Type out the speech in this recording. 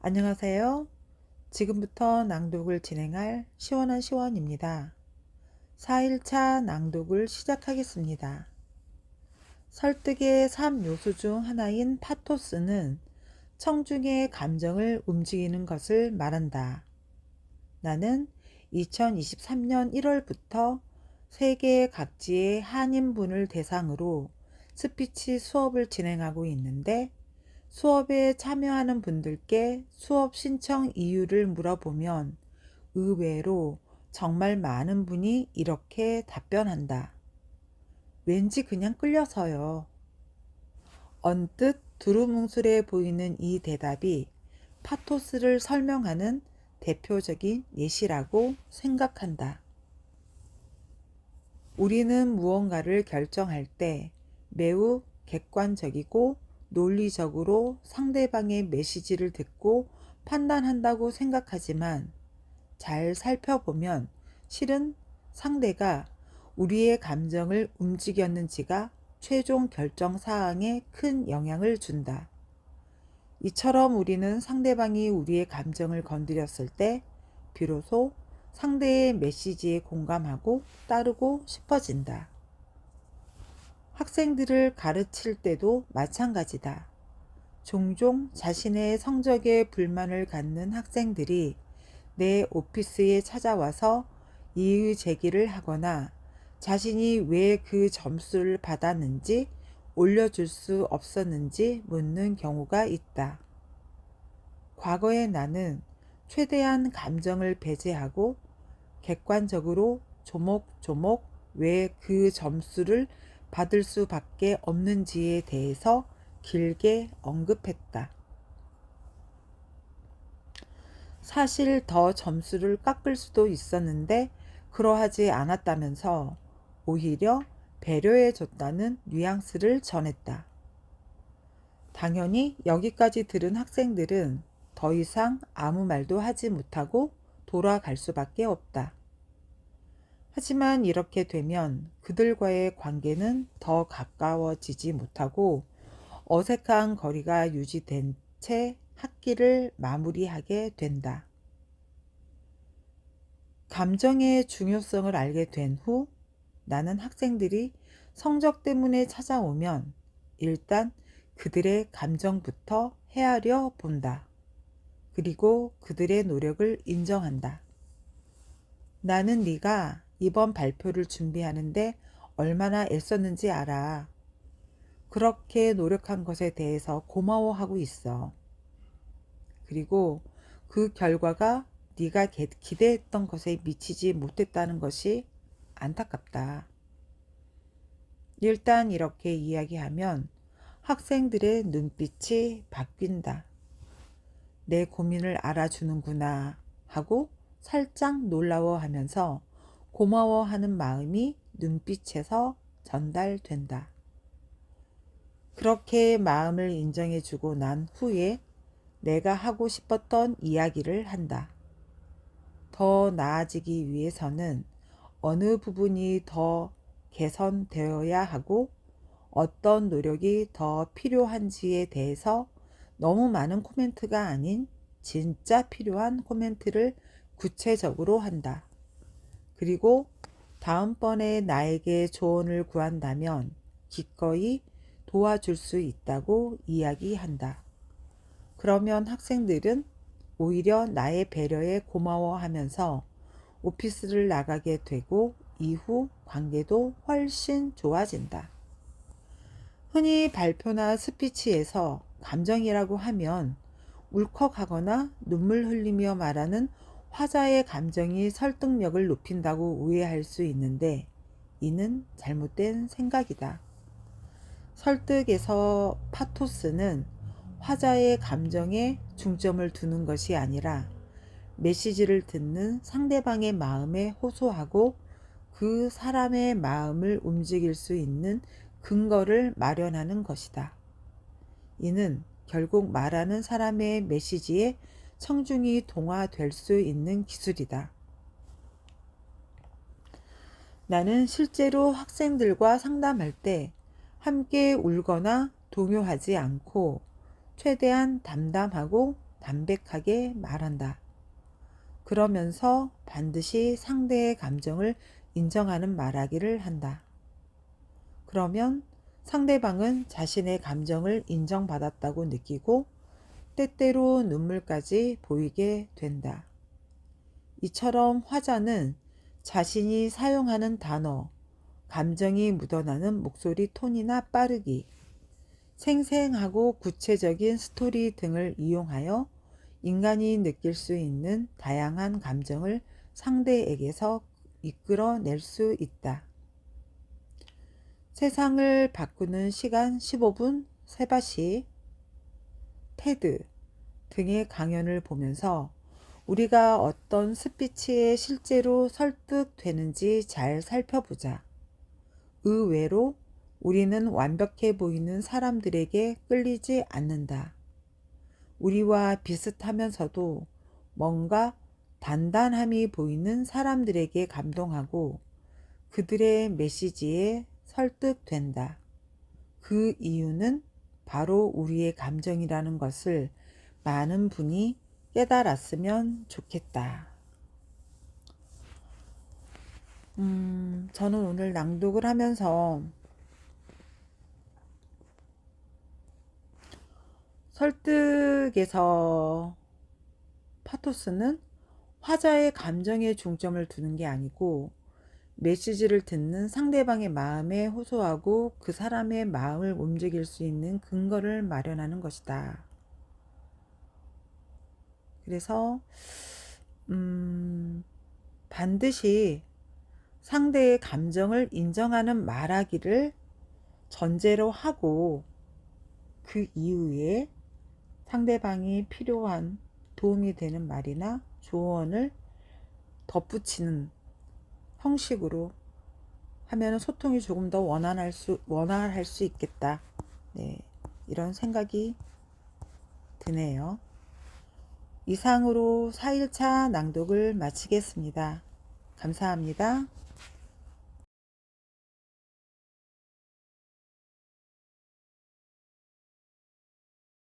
안녕하세요. 지금부터 낭독을 진행할 시원한 시원입니다. 4일차 낭독을 시작하겠습니다. 설득의 3요소 중 하나인 파토스는 청중의 감정을 움직이는 것을 말한다. 나는 2023년 1월부터 세계 각지의 한인분을 대상으로 스피치 수업을 진행하고 있는데 수업에 참여하는 분들께 수업 신청 이유를 물어보면 의외로 정말 많은 분이 이렇게 답변한다. 왠지 그냥 끌려서요. 언뜻 두루뭉술해 보이는 이 대답이 파토스를 설명하는 대표적인 예시라고 생각한다. 우리는 무언가를 결정할 때 매우 객관적이고 논리적으로 상대방의 메시지를 듣고 판단한다고 생각하지만 잘 살펴보면 실은 상대가 우리의 감정을 움직였는지가 최종 결정 사항에 큰 영향을 준다. 이처럼 우리는 상대방이 우리의 감정을 건드렸을 때 비로소 상대의 메시지에 공감하고 따르고 싶어진다. 학생들을 가르칠 때도 마찬가지다. 종종 자신의 성적에 불만을 갖는 학생들이 내 오피스에 찾아와서 이의 제기를 하거나 자신이 왜 그 점수를 받았는지 올려줄 수 없었는지 묻는 경우가 있다. 과거의 나는 최대한 감정을 배제하고 객관적으로 조목조목 왜 그 점수를 받을 수밖에 없는지에 대해서 길게 언급했다. 사실 더 점수를 깎을 수도 있었는데 그러하지 않았다면서 오히려 배려해 줬다는 뉘앙스를 전했다. 당연히 여기까지 들은 학생들은 더 이상 아무 말도 하지 못하고 돌아갈 수밖에 없다. 하지만 이렇게 되면 그들과의 관계는 더 가까워지지 못하고 어색한 거리가 유지된 채 학기를 마무리하게 된다. 감정의 중요성을 알게 된 후 나는 학생들이 성적 때문에 찾아오면 일단 그들의 감정부터 헤아려 본다. 그리고 그들의 노력을 인정한다. 나는 네가 이번 발표를 준비하는데 얼마나 애썼는지 알아. 그렇게 노력한 것에 대해서 고마워하고 있어. 그리고 그 결과가 네가 기대했던 것에 미치지 못했다는 것이 안타깝다. 일단 이렇게 이야기하면 학생들의 눈빛이 바뀐다. 내 고민을 알아주는구나 하고 살짝 놀라워하면서 고마워하는 마음이 눈빛에서 전달된다. 그렇게 마음을 인정해주고 난 후에 내가 하고 싶었던 이야기를 한다. 더 나아지기 위해서는 어느 부분이 더 개선되어야 하고 어떤 노력이 더 필요한지에 대해서 너무 많은 코멘트가 아닌 진짜 필요한 코멘트를 구체적으로 한다. 그리고 다음번에 나에게 조언을 구한다면 기꺼이 도와줄 수 있다고 이야기한다. 그러면 학생들은 오히려 나의 배려에 고마워하면서 오피스를 나가게 되고 이후 관계도 훨씬 좋아진다. 흔히 발표나 스피치에서 감정이라고 하면 울컥하거나 눈물 흘리며 말하는 화자의 감정이 설득력을 높인다고 오해할 수 있는데 이는 잘못된 생각이다. 설득에서 파토스는 화자의 감정에 중점을 두는 것이 아니라 메시지를 듣는 상대방의 마음에 호소하고 그 사람의 마음을 움직일 수 있는 근거를 마련하는 것이다. 이는 결국 말하는 사람의 메시지에 청중이 동화될 수 있는 기술이다. 나는 실제로 학생들과 상담할 때 함께 울거나 동요하지 않고 최대한 담담하고 담백하게 말한다. 그러면서 반드시 상대의 감정을 인정하는 말하기를 한다. 그러면 상대방은 자신의 감정을 인정받았다고 느끼고 때때로 눈물까지 보이게 된다. 이처럼 화자는 자신이 사용하는 단어, 감정이 묻어나는 목소리 톤이나 빠르기, 생생하고 구체적인 스토리 등을 이용하여 인간이 느낄 수 있는 다양한 감정을 상대에게서 이끌어낼 수 있다. 세상을 바꾸는 시간 15분 세바시 테드 등의 강연을 보면서 우리가 어떤 스피치에 실제로 설득되는지 잘 살펴보자. 의외로 우리는 완벽해 보이는 사람들에게 끌리지 않는다. 우리와 비슷하면서도 뭔가 단단함이 보이는 사람들에게 감동하고 그들의 메시지에 설득된다. 그 이유는 바로 우리의 감정이라는 것을 많은 분이 깨달았으면 좋겠다. 음, 저는 오늘 낭독을 하면서 설득에서 파토스는 화자의 감정에 중점을 두는 게 아니고 메시지를 듣는 상대방의 마음에 호소하고 그 사람의 마음을 움직일 수 있는 근거를 마련하는 것이다. 그래서 음, 반드시 상대의 감정을 인정하는 말하기를 전제로 하고 그 이후에 상대방이 필요한 도움이 되는 말이나 조언을 덧붙이는 형식으로 하면 소통이 조금 더 원활할 수, 원활할 수 있겠다. 네, 이런 생각이 드네요. 이상으로 4일차 낭독을 마치겠습니다. 감사합니다.